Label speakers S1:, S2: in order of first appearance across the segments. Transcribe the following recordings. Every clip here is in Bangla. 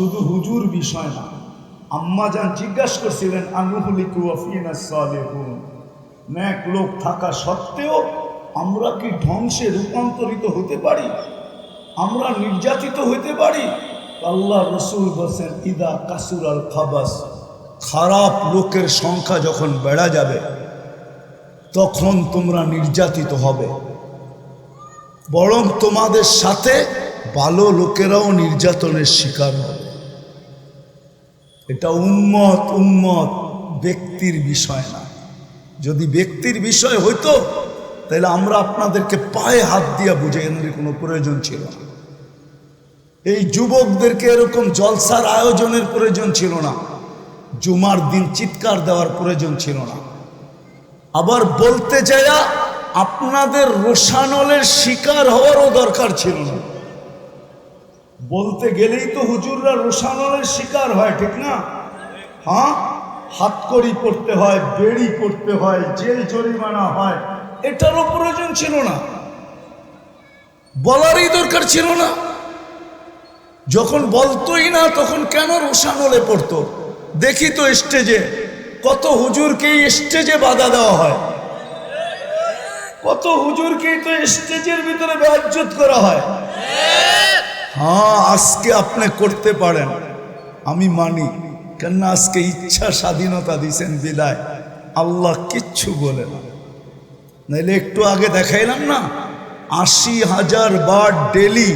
S1: শুধু হুজুর বিষয় না আম্মা যান জিজ্ঞাসা করছিলেন, আনুহুলিকু ন্যাক লোক থাকা সত্ত্বেও আমরা কি ধ্বংসে রূপান্তরিত হতে পারি? আমরা নির্যাতিত হতে পারি? আল্লাহ রসুল বলছেন, ইদা কাসুর আল খাবাস। খারাপ লোকের সংখ্যা যখন বেড়া যাবে, তখন তোমরা নির্যাতিত হবে। বরং তোমাদের সাথে ভালো লোকেরাও নির্যাতনের শিকার হবে। এটা উম্মত উম্মত, ব্যক্তির বিষয় না। যদি ব্যক্তির বিষয় হইতো, তাহলে আমরা আপনাদেরকে পায়ে হাত দিয়া বুঝে এনের কোনো প্রয়োজন ছিল না। এই যুবকদেরকে এরকম জলসার আয়োজনের প্রয়োজন ছিল না। জুমার দিন চিৎকার দেওয়ার প্রয়োজন ছিল না। আবার বলতে চাইয়া আপনাদের রোশানলের শিকার হওয়ারও দরকার ছিল না। বলতে গেলেই তো হুজুররা রোশানলের শিকার হয়, ঠিক না? হ্যাঁ? হাতকড়ি পড়তে হয়, বেড়ি পড়তে হয়, জেল জরিমানা হয়। এটারও প্রয়োজন ছিল না। বলারই দরকার ছিল না। যখন বলতোই না, তখন কেন রোশানলে পড়তো? দেখি তো স্টেজে, কত হুজুরকে স্টেজে বাধা দেওয়া হয়। কত হুজুরকে তো স্টেজের ভিতরে ব্যাজ্যত করা হয়। হ্যাঁ আজকে আপনি করতে পারেন। আমি মানি, কেননা আজকে ইচ্ছা স্বাধীনতা দিছেন বিদায়। আল্লাহ কিচ্ছু বলে না। নাইলে একটু আগে দেখাইলাম না, আশি হাজার বার ডেলি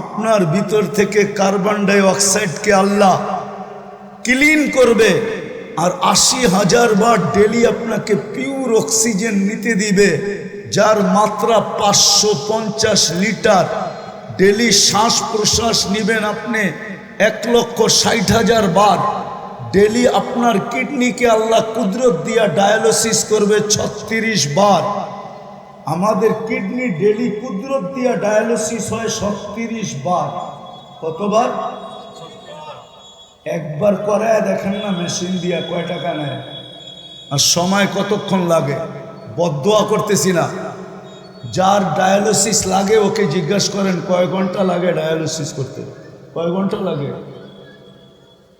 S1: আপনার ভিতর থেকে কার্বন ডাই অক্সাইডকে আল্লাহ ক্লিন করবে আর আশি হাজার বার ডেলি আপনাকে পিওর অক্সিজেন নিতে দিবে, যার মাত্রা পাঁচশো পঞ্চাশ লিটার। ডেলি শ্বাস প্রশ্বাস নেবেন আপনি এক লক্ষ ষাট হাজার বার। ডেলি আপনার কিডনিকে আল্লাহ কুদরত দিয়া ডায়ালিসিস করবে ছত্রিশ বার। আমাদের কিডনি ডেলি কুদরত দিয়া ডায়ালিসিস হয় ছত্রিশ বার। কতবার? একবার করায় দেখেন না, মেশিন দিয়া কয় টাকা নেয়। আর সময় কতক্ষণ লাগে? বদোয়া করতেছি না। যার ডায়ালিসিস লাগে, ওকে জিজ্ঞাসা করেন, কয় ঘণ্টা লাগে ডায়ালিসিস করতে? কয় ঘণ্টা লাগে?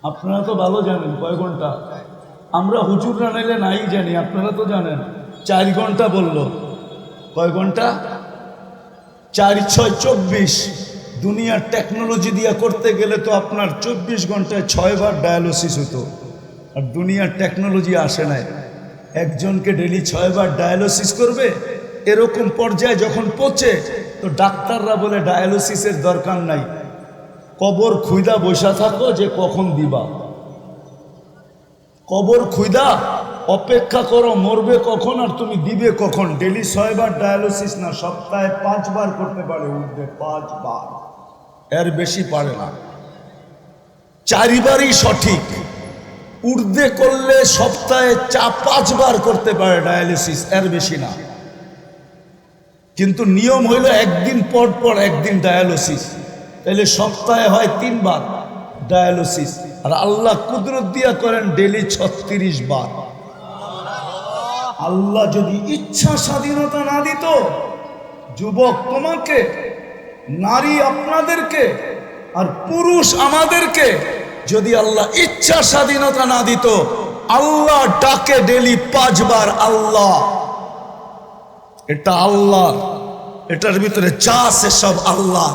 S1: আপনারা তো ভালো জানেন, কয় ঘণ্টা? আমরা হুজুররা নাইলে নাই জানি, আপনারা তো জানেন। চার ঘণ্টা বলল। কয় ঘণ্টা? চার ছয় চব্বিশ। দুনিয়ার টেকনোলজি দিয়ে করতে গেলে তো আপনার চব্বিশ ঘন্টায় ছয়বার ডায়ালিসিস হতো আর দুনিয়ার টেকনোলজি আসে নাই। একজনকে ডেলি ছয়বার ডায়ালিসিস করবে? এরকম পর্যায়ে যখন পচে তো ডাক্তাররা বলে, ডায়ালিসিসের দরকার নাই। কবর খুইদা বসা থাকো যে কখন দিবা। কবর খুইদা, অপেক্ষা করো, মরবে কখন আর তুমি দিবে কখন? ডেলি ছয়বার ডায়ালিসিস না, সপ্তাহে পাঁচবার করতে পারে, উঠবে পাঁচবার। এর বেশি পারে না। চারিবারই সঠিক। উর্দে করলে সপ্তাহে চা পাঁচবার করতে পারে ডায়ালিসিস, এর বেশি না। কিন্তু নিয়ম হইল একদিন পর পর একদিন ডায়ালিসিস। তাহলে সপ্তাহে হয় তিনবার ডায়ালিসিস। আর আল্লাহ কুদরত দিয়া করেন ডেলি ছত্রিশ বার। আল্লাহ যদি ইচ্ছা স্বাধীনতা না দিত, যুবক তোমাকে, নারী আপনাদেরকে, আর পুরুষ আমাদেরকে যদি আল্লাহ ইচ্ছা স্বাধীনতা না দিত, আল্লাহ ডাকে ডেলি পাঁচবার আল্লাহ। এটা আল্লাহ, এটার ভিতরে যা আছে সব আল্লাহ।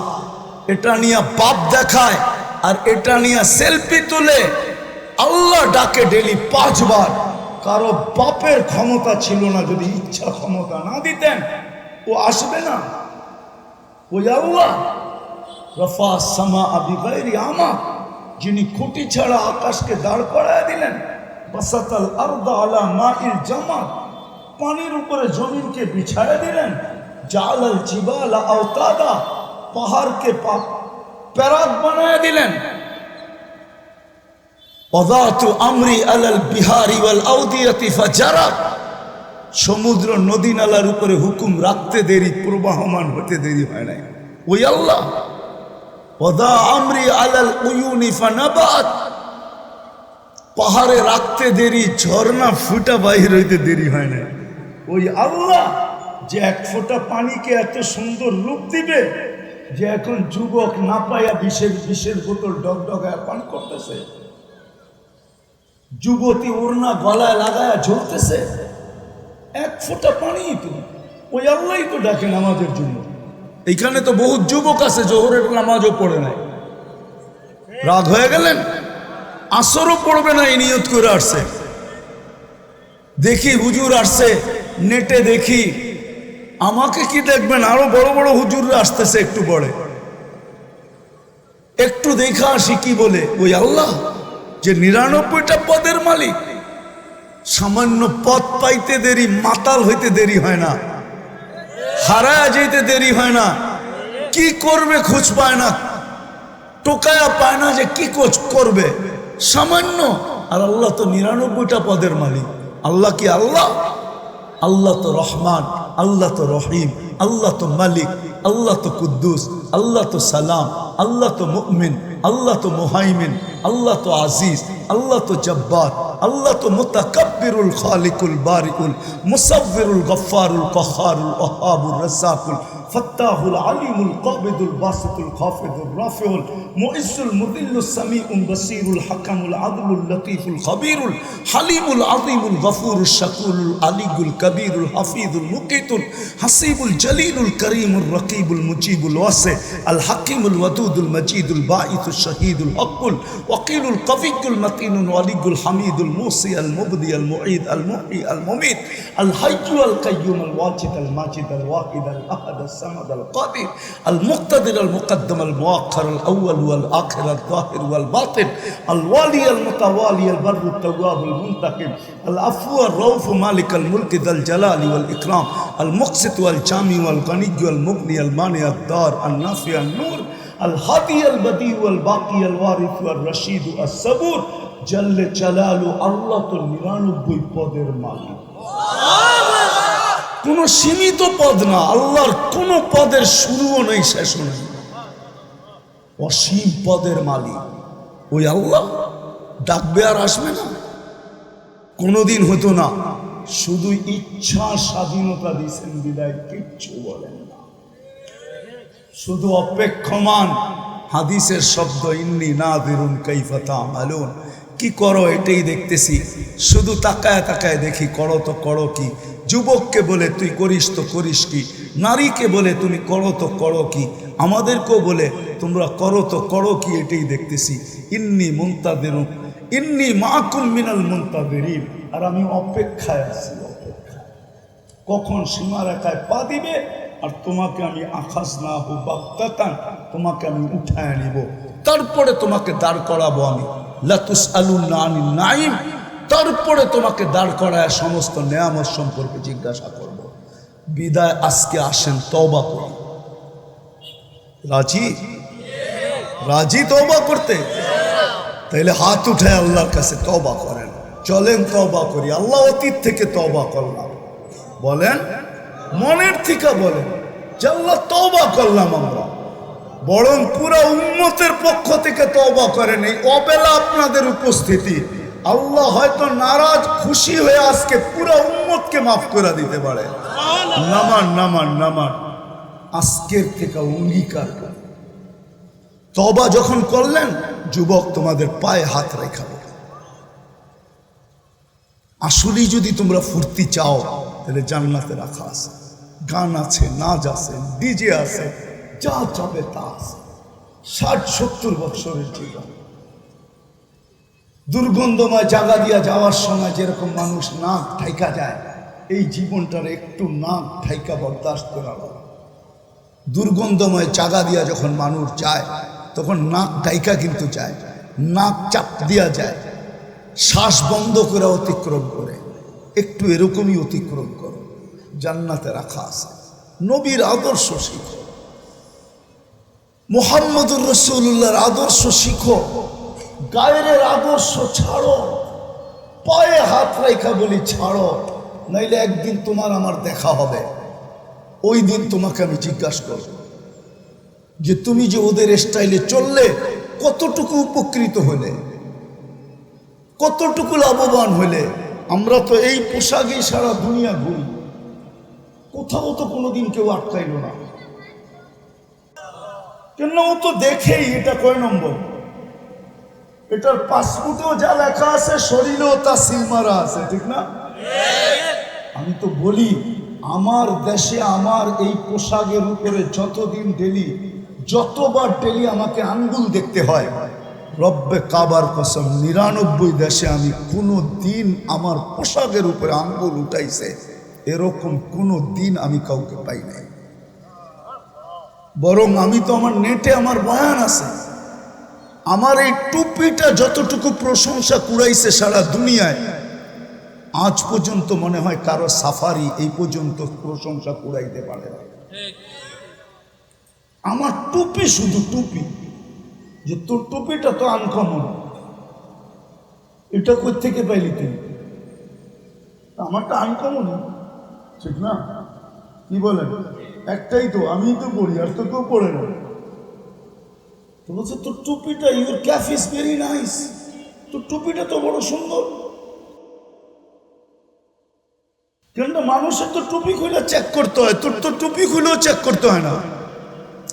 S1: এটা নিয়ে বাপ দেখায় আর এটা নিয়ে সেলফি তুলে আল্লাহ ডাকে ডেলি পাঁচবার। কারও বাপের ক্ষমতা ছিল না, যদি ইচ্ছা ক্ষমতা না দিতেন, ও আসবে না। ওই আল্লাহ, রফা সামা আবিগাইরি আমা, যিনি খুঁটি ছাড়া আকাশকে দাঁড় করায় দিলেন, বাসাতাল আরদা আলা মাইল জামা পানির উপরে জমিনকে বিছায়া দিলেন। জালাল জিবাল আওতাদা পাহাড়কে পা প্যারাত বানায় দিলেন। আমরি আলাল বিহারি ওয়াল আউদিয়াতি ফাজারাত সমুদ্র নদী নালার উপরে হুকুম রাখতে দেরি, প্রবাহমান হতে দেরি হয় নাই। ওই আল্লাহ। ওদা আমরি আলাল উয়ুনি ফানাবাত। পাহাড়ে রাখতে দেরি, ঝর্ণা ফুটা বাহির হইতে দেরি হয় না ওই আল্লাহ যে এক ফোঁটা পানিকে এত সুন্দর রূপ দিবে যে এখন যুবক না পাইয়া বিষের বিষের বোতল ডগ ডগায় পান করতেছে। যুবতী ওড়না গলায় লাগায় ঝরতেছে এক ফোঁটা পানি তো, ওই আল্লাহ তো ডাকে নামাজের জন্য। এইখানে তো বহুত যুবক আছে, জোহরের নামাজও পড়ে নাই। রাগ হয়ে গেলেন? আসরও পড়বে না, এই নিয়ত করে আসছে। দেখি হুজুর আসছে। নেটে দেখি। আমাকে কি দেখবেন? আরও বড় বড় হুজুর আসতেছে একটু পরে। একটু দেখা আসি কি বলে? ওই আল্লাহ, যে নিরানব্বইটা পদের মালিক। সামান্য পদ পাইতে দেরি, মাতাল হইতে দেরি হয় না। হারায়া যেতে দেরি হয় না। কি করবে খোঁজ পায় না। টোকায়া পায় না যে কি কোচ করবে। সামান্য। আর আল্লাহ তো নিরানব্বইটা পদের মালিক। আল্লাহ কি আল্লাহ? আল্লাহ তো রহমান আল্লাহ তো রহিম আল্লাহ তো মালিক আল্লাহ তো কুদ্দুস আল্লাহ তো সালাম আল্লাহ তো মুমিন আল্লাহ তো মুহাইমিন আল্লাহ তো আজিজ আল্লাহ তো জব্বার আল্লাহ তো মুতাকাব্বিরুল খালিকুল বারিকুল মুসাব্বিরুল গফফারুল কহারুল ওহাবুর রাসাকুল ফাত্তাহুল আলিমুল কাবিদুল বাসিতুল খাফিদুল রাফিউল মুইজ্জুল মুদিল্লুস সামিউল বাসীরুল হাকামুল আদলুল লতীফুল খবীরুল হালিমুল আযীমুল গফুরুশ শাকুরুল আলিগুল কবীরুল হাফিজুল মুকিতুল হাসিবুল জলিলুল করিমুল রকিবুল মুজিবুল ওয়াসি আল হাকিমুল ওয়াদুদুল মজিদুল বাঈতুল শহীদুল হকুল ওয়াকিলুল কবিকুল মতিনুল ওয়ালিগুল হামিদুল মুসি আল মুবদি আল মুঈদ আল মুহি আল মুমিত আল হাইয়্যু আল কাইয়্যুম আল ওয়াজিদ আহাদ الصمد القادر المقتدر المقدم المؤخر الأول والآخر الظاهر والباطن الوالي المتوالي البر التواب المنتقم العفو الروف مالك الملك ذا الجلال والإكرام المقسط والجامي والغني والمغني المانع الدار النافع النور الهادي البديع والباقي الوارث والرشيد الصبور جل جلاله الله তো নিরানব্বই পদের মালিক কোন সীমিত পদ না, আল্লাহর কোন পদের শুরুও নেই, শেষও নেই। অসীম পদের মালিক ওই আল্লাহ। ডাকবে আর আসবে না। কোনোদিন হতো না, শুধু ইচ্ছা স্বাধীনতা দিয়েছেন, বিদায় কিচ্ছু বলেন না। শুধু অপেক্ষমান, হাদিসের শব্দ, ইন্নি না দিরুন কৈফতা মালুন কি করো, এটাই দেখতেছি। শুধু তাকায় তাকায় দেখি, করো তো করো কি। যুবককে বলে, তুই করিস তো করিস কি? নারীকে বলে, তুমি করো তো করো কি? আমাদেরকেও বলে, তোমরা করো তো করো কি? এটাই দেখতেছি। ইন্নি মুন্তাদেরুন ইন্নি মাকুম মিনাল মুন্তাদেরিন। আর আমি অপেক্ষায় আছি, অপেক্ষায়। কখন সীমারেখায় পা দিবে, আর তোমাকে আমি আকাশ না হো বাক্তাতান তোমাকে আমি উঠায় নিব তারপরে তোমাকে দাঁড় করাবো আমি। লাতুস আলু নানি নাইম তারপরে তোমাকে দাঁড় করায় সমস্ত নেয়ামত সম্পর্কে জিজ্ঞাসা করব। বিদায় আজকে আসেন তবা করি। রাজি? রাজি তওবা করতে? তাইলে হাত উঠে আল্লাহর কাছে তওবা করেন। চলেন তওবা করি। আল্লাহ অতীত থেকে তবা করলাম। বলেন? মনের থেকে বলেন। যে আল্লাহ তবা করলাম আমরা। বরং পুরো উন্মতের পক্ষ থেকে তওবা করেন। এই অবেলা আপনাদের উপস্থিতি আল্লাহ হয়তো নারাজ খুশি হয়ে আজকে পুরো উম্মতকে মাফ করে দিতে পারে। নামান নামান নামান। আজকের থেকে অঙ্গীকার তবা যখন করলেন যুবক তোমাদের পায়ে হাত রেখা আসলেই যদি তোমরা ফুর্তি চাও তাহলে জান্নাতে রাখা আছে। গান আছে নাচ আছে ডিজে আছে যা যাবে তা আছে। ষাট সত্তর বছরের জীবন। দুর্গন্ধময় জায়গা দিয়া যাওয়ার সময় যেরকম মানুষ নাক ঠাইকা যায়, এই জীবনটার একটু নাক ঠাইকা বরদাস্ত করা দুর্গন্ধময় জাগা দিয়া যখন মানুষ যায়, তখন নাক ঠাইকা কিন্তু যায়, নাক চাপ দিয়া যায়, শ্বাস বন্ধ করে অতিক্রম করে, একটু এরকমই অতিক্রম করো, জান্নাতে রাখা আছে, নবীর আদর্শ শিখো। মোহাম্মদুর রসুল্লাহর আদর্শ শিখো। গায়ের আদর্শ ছাড়ো, পায়ে হাত রেখা বলি ছাড়ো, নাইলে একদিন তোমার আমার দেখা হবে। ওই দিন তোমাকে আমি জিজ্ঞাসা করব যে তুমি যে ওদের স্টাইলে চললে, কতটুকু উপকৃত হলে, কতটুকু লাভবান হলে, আমরা তো এই পোশাকেই সারা দুনিয়া ঘুরি। কোথাও তো কোনোদিন কেউ আটকাইল না। কেন ও তো দেখেই এটা কয় নম্বর? এটার পাসপোর্টেও যা লেখা আছে, শরীরেও তা সিলমারা আছে, ঠিক না? আমি তো বলি, আমার দেশে আমার এই পোশাকের উপরে যতদিন ডেলি, যতবার ডেলি আমাকে আঙ্গুল দেখতে হয়, রব্বে কাবার কসম, নিরানব্বই দেশে আমি কোনো দিন আমার পোশাকের উপরে আঙ্গুল উঠাইছে, এরকম কোনো দিন আমি কাউকে পাই নাই। বরং আমি তো আমার নেটে আমার বয়ান আছে। আমার এই টুপিটা যতটুকু প্রশংসা কুড়াইছে সারা দুনিয়ায়, আজ পর্যন্ত মনে হয় কারও সাফারি এই পর্যন্ত প্রশংসা কুড়াইতে পারে না। আমার টুপি শুধু টুপি, যে তোর টুপিটা তো আনকমন এটা কই থেকে পাইলি তুই? আমারটা আনকমন ঠিক না? কি বলেন? একটাই তো আমি তো পড়ি, আর তো কেউ পড়ে না। বলছে তোর টুপিটা your cap is very nice তোর টুপিটা তো বড় সুন্দর। কিন্তু মানুষের তো টুপি খুলে চেক করতে হয়। তোর তো টুপি খুলেও চেক করতে হয় না।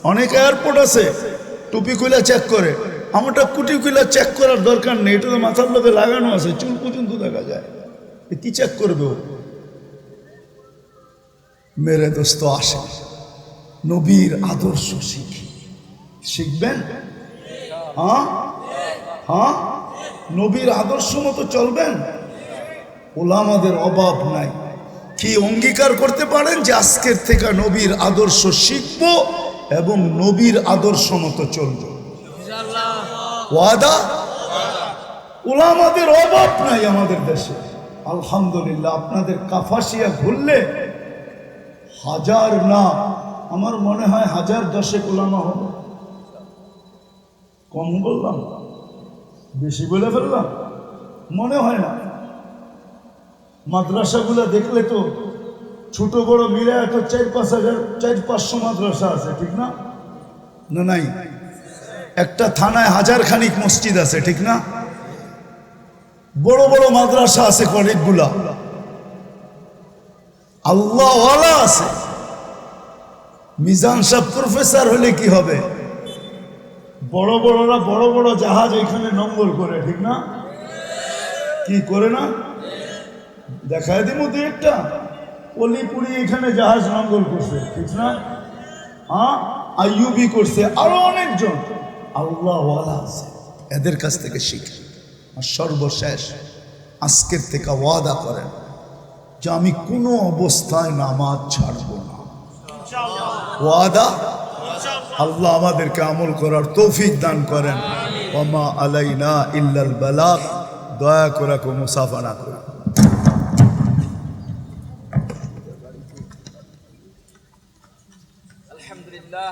S1: অনেক এয়ারপোর্ট আছে, টুপি খুলে চেক করে। আমারটা কুটি খুলে চেক করার দরকার নেই, এটা তো মাথার লোকে লাগানো আছে, চুল পর্যন্ত দেখা যায়। কি চেক করবে ও? মেরে দোস্ত, আসে। নবীর আদর্শ শিখি। শিখবেন? হ্যাঁ? হ্যাঁ? নবীর আদর্শ মতো চলবেন? ওলামাদের অভাব নাই। কি অঙ্গীকার করতে পারেন যে আজকের থেকে নবীর আদর্শ শিখব এবং নবীর আদর্শ মতো চলব? ওয়াদা? ওলামাদের অভাব নাই আমাদের দেশে। আলহামদুলিল্লাহ, আপনাদের কাফাসিয়া ঘুরলে হাজার না, আমার মনে হয় হাজার দশেক ওলামা হবে কম বললাম বেশি বলে ফেললাম, মনে হয় না। মাদ্রাসাগুলো দেখলে তো ছোট বড় মিলে এত চার পাঁচ হাজার, চার পাঁচশো মাদ্রাসা আছে, ঠিক না? না নাই? একটা থানায় হাজার খানিক মসজিদ আছে, ঠিক না? বড় বড় মাদ্রাসা আছে কলেজগুলা আল্লাহ আছে। মিজান সাহেব প্রফেসর হলে কি হবে? বড় বড়রা বড় বড় জাহাজ এখানে নম্বর করে, ঠিক না? কি করে না? দেখায় দিব দু একটা। অলিপুরি এখানে জাহাজ নঙ্গল করছে, ঠিক না? হ্যাঁ? আইয়ুবি করছে, আরও অনেকজন। আল্লাহ আছে। এদের কাছ থেকে শিখে। আর সর্বশেষ আজকের থেকে ওয়াদা করেন যে আমি কোনো অবস্থায় নামাজ ছাড়ব না। ওয়াদা আল্লাহ আমাদেরকে আমল করার তৌফিক দান করেন ওমা আলাইনা ইল্লাল বালাক দয়া করে কো মুসাফা না করে
S2: আলহামদুলিল্লাহ